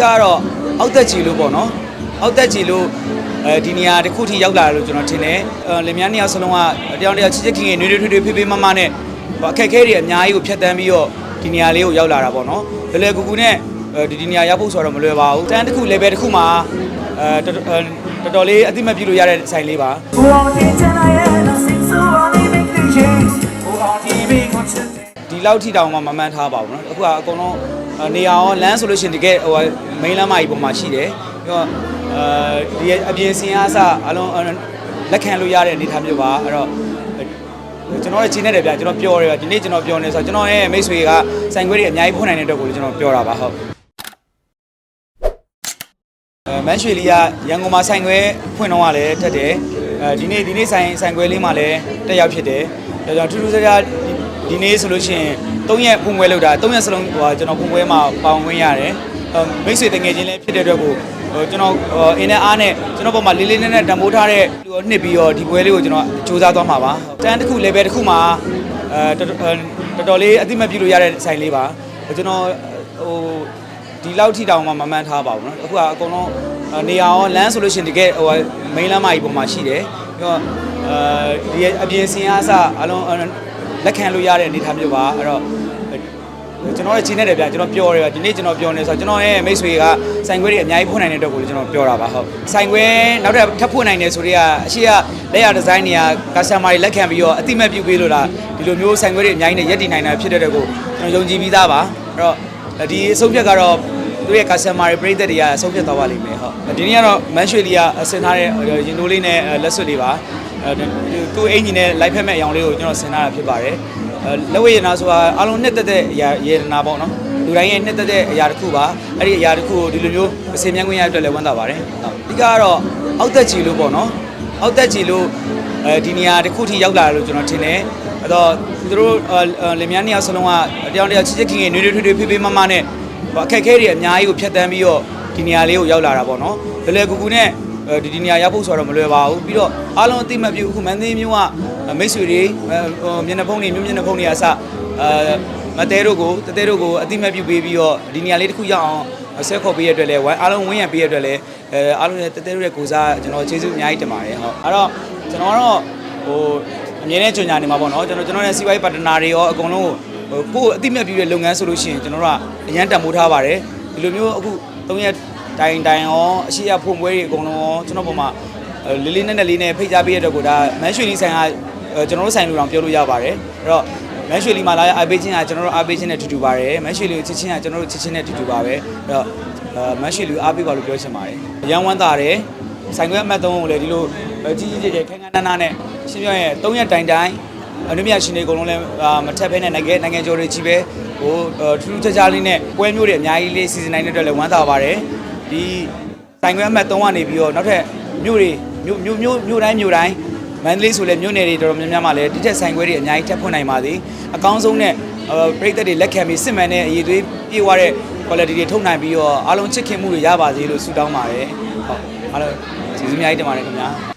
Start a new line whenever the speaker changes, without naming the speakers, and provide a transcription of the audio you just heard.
ကတော့အောက်သက်ကြီးလို့ပေါ့နော်အောက်သက်ကြီးလို့အဲဒီနေရာတစ်ခုထိရောက်လာတယ်လို့ကျွန်တော်ထင်တယ်အဲလင်မယားနှစ်ယောက်စလုံးကတယောက်တစ်ယောက်ချစ်ချစ်ခင်ခင်နွေးနွေးထွေးထွေးဖေးဖေးမမနဲ့ဟိုအခက်အခဲတွေအများကြီးကိုဖြတ်တန်းပြီးတော့ဒီနေရာလေးကိုရောက်လာတာပေါ့နော်လွယ်လွယ်ကူကူနဲ့အဲဒီဒီနေရာရောက်ဖို့ဆိုတော့မလွယ်ပါဘူးတန်းတစ်ခု level တစ်ခုမှာအဲတော်တော်တော်တော်လေးအတိမတ်ပြုလို့ရတဲ့ဆိုင်လေးပါ ဒီလောက်ထိတောင်မှမမှန်ထားပါဘူးเนาะအခုကအကုန်လုံးအာ နေရာရောလမ်းဆိုလို့ရှိရင်တကယ်ဟိုမိန်းလမ်းမကြီးပေါ်မှာရှိတယ်ပြီးတော့အဲဒီအပြင်စင်အားစအလုံးလက်ခံလို့ရတဲ့အနေအထားမျိုးပါအဲ့တော့ကျွန်တော်ရဲ့ချင်းနဲ့တယ်ဗျာကျွန်တော်ပြောတယ်ဗျာဒီနေ့ကျွန်တော်ပြောနေဆိုတော့ကျွန်တော်ရဲ့မိတ်ဆွေကဆိုင်ခွဲတွေအများကြီးဖွင့်နိုင်တဲ့အတွက်ကိုကျွန်တော်ပြောတာပါဟုတ်အဲမန်ရွှေလီကရန်ကုန်မှာဆိုင်ခွဲဖွင့်တော့ကလည်းတက်တယ်အဲဒီနေ့ဒီနေ့ဆိုင်ဆိုင်ခွဲလေးမှာလည်းတက်ရောက်ဖြစ်တယ်ဒါကြောင့်ထူးထူးခြားခြားဒီ နေ့ဆိုလို့ရှိရင်၃ရက်ဖွင့်ပွဲလုပ်တာ၃ရက်စလုံးဟိုကျွန်တော်ဖွင့်ပွဲမှာပါဝင်ဝင်ရတယ်မိတ်ဆွေတငယ်ချင်းလည်းဖြစ်တဲ့အတွက်ကိုဟိုကျွန်တော်အင်းနဲ့အားနဲ့ကျွန်တော်ပုံမှာလေးလေးနက်နက်တံမိုးထားတဲ့လူကိုနှစ်ပြီးတော့ဒီပွဲလေးကိုကျွန်တော်စူးစမ်းသွားမှာပါတန်းတစ်ခု level တစ်ခုမှာအဲတော်တော်လေးအတိမတ်ပြုလို့ရတဲ့ဆိုင်လေးပါကျွန်တော်ဟို ဒီလောက်ထိတောင်မှမမှန်ထားပါဘူးเนาะအခုကအကုန်လုံးနေရာရောလမ်းဆိုလို့ရှိရင်တကယ်ဟိုမိန်းလမ်းမကြီးပေါ်မှာရှိတယ်ပြီးတော့အဲဒီအပြင်စင်အားစအလုံး လက်ခံလို့ရတဲ့အနေအထားမျိုးပါအဲ့တော့ကျွန်တော်ရဲ့ချင်းနဲ့တယ်ဗျာကျွန်တော်ပြောတယ်ဗျာဒီနေ့ကျွန်တော်ပြောနေဆိုတော့ကျွန်တော်ရဲ့မိတ်ဆွေကဆိုင်ခွဲတွေအများကြီးဖွင့်နိုင်တဲ့အတွက်ကိုကျွန်တော်ပြောတာပါဟုတ်ဆိုင်ခွဲနောက်ထပ်ထပ်ဖွင့်နိုင်တယ်ဆိုတော့အရှိကလက်ရဒီဇိုင်းတွေက customer တွေလက်ခံပြီးတော့အတိမတ်ပြုပေးလို့လားဒီလိုမျိုးဆိုင်ခွဲတွေအများကြီးနဲ့ရက်တည်နိုင်တာဖြစ်တဲ့အတွက်ကိုကျွန်တော်ယုံကြည်ပြီးသားပါအဲ့တော့ဒီအဆုံးဖြတ်ကတော့သူရဲ့ customer တွေပြည်သက်တွေကဆုံးဖြတ်သွားပါလိမ့်မယ်ဟုတ်ဒီနေ့ကတော့မန်ရွှေလီကအဆင်ထားတဲ့ရင်တိုးလေးနဲ့လက်စွပ်လေးပါ အဲသူ့အင်ဂျင်နဲ့လိုက်ဖက်မဲ့အရောင်လေးကိုကျွန်တော်ဆင်ထားတာဖြစ်ပါတယ်အဲလက်ဝဲရနာဆိုတာအလုံးနှစ်သက်တဲ့အရာရေနာပေါ့နော်လူတိုင်းရဲ့နှစ်သက်တဲ့အရာတစ်ခုပါအဲ့ဒီအရာတစ်ခုကိုဒီလိုမျိုးအစင်မြန်းခွင့်ရတဲ့အတွက်လည်းဝမ်းသာပါတယ်ဟုတ်အဓိကကတော့အောက်သက်ကြီးလို့ပေါ့နော်အောက်သက်ကြီးလို့အဲဒီနေရာတစ်ခုထိရောက်လာတယ်လို့ကျွန်တော်ထင်တယ်အဲ့တော့သူတို့လင်မယားနှစ်ယောက်စလုံးကတယောက်တစ်ယောက်ချစ်ချစ်ခင်ခင်နွေးနွေးထွေးထွေးဖေးဖေးမမနဲ့ဟိုအခက်အခဲတွေအများကြီးကိုဖြတ်တန်းပြီးတော့ဒီနေရာလေးကိုရောက်လာတာပေါ့နော်လွယ်လွယ်ကူကူနဲ့အဲ ဒီဒီနေရာရောက်ဖို့ဆိုတော့မလွယ်ပါဘူးပြီးတော့အားလုံးအသိမှတ်ပြုအခုမန်းသေးမျိုးကမိတ်ဆွေတွေဟိုမျက်နှာဖုံးတွေမျိုးမျက်နှာဖုံးတွေအစအဲမတဲတို့ကိုတတဲတို့ကိုအသိမှတ်ပြုပေးပြီးတော့ဒီနေရာလေးတစ်ခုရောက်အောင်ဆက်ခေါ်ပေးရတဲ့အတွက်လည်းဝိုင်းအားလုံးဝင်းရံပေးရတဲ့အတွက်လည်းအဲအားလုံးရဲ့တတဲတို့ရဲ့ကိုစားကျွန်တော်ကျေးဇူးအများကြီးတင်ပါတယ်ဟုတ်အဲ့တော့ကျွန်တော်ကတော့ဟိုအမြဲတမ်းကြွညာနေမှာပေါ့နော်ကျွန်တော်ကျွန်တော်ရဲ့စီးပွားရေးပါတနာတွေရောအကုန်လုံးကိုဟိုကိုယ်အသိမြတ်ပြုတဲ့လုပ်ငန်းဆိုလို့ရှိရင်ကျွန်တော်တို့ကအရန်တန်ဖိုးထားပါတယ်ဒီလိုမျိုးအခု၃ရက် တိုင်တိုင်ရောအရှိရဖွင့်ပွဲတွေအကုန်လုံးရောကျွန်တော်ပုံမှာလေးလေးနက်နက်လေးနဲ့ဖိတ်ကြားပေးရတဲ့ကိုဒါမန်ရွှေလီဆိုင်ကကျွန်တော်တို့ဆိုင်လူတော်ပြောလို့ရပါတယ်အဲ့တော့မန်ရွှေလီမှာလာအားပေးခြင်းကကျွန်တော်တို့အားပေးခြင်းနဲ့တူတူပါတယ်မန်ရွှေလီကိုချစ်ချင်းကကျွန်တော်တို့ချစ်ချင်းနဲ့တူတူပါပဲအဲ့တော့မန်ရွှေလီကိုအားပေးပါလို့ပြောချင်ပါတယ်ရန်ဝမ်းသာတယ်ဆိုင်ခွဲအမှတ်၃ကိုလည်းဒီလိုကြီးကြီးကျယ်ကျယ်ခန်းခန်းနားနားနဲ့ရှင်းပြရင်၃ရက်တိုင်တိုင်အနုမြရှင်တွေအကုန်လုံးလည်းမထက်ဖဲနဲ့နိုင်ငံနိုင်ငံကျော်တွေကြီးပဲဟိုထူးထူးခြားခြားလေးနဲ့ပွဲမျိုးတွေအများကြီးလေးစီစဉ်နိုင်တဲ့အတွက်လည်းဝမ်းသာပါတယ် ဒီဆိုင်ခွဲအမှတ်3ကနေပြီးတော့နောက်ထပ်မြို့တွေမြို့မြို့မြို့မြို့တိုင်းမြို့တိုင်းမန္တလေးဆိုလည်းမြို့နယ်တွေတော်တော်များများမှာလည်းဒီထက်ဆိုင်ခွဲတွေအများကြီးထပ်ဖွင့်နိုင်ပါသေးအကောင်းဆုံးနဲ့ပြည်သက်တွေလက်ခံပြီးစစ်မှန်တဲ့အရေးသွေးပြေဝတဲ့ quality တွေထုတ်နိုင်ပြီးတော့အားလုံးချစ်ခင်မှုတွေရပါစေလို့ဆုတောင်းပါတယ်ဟုတ်အားလုံးကျေးဇူးအများကြီးတင်ပါတယ်ခင်ဗျာ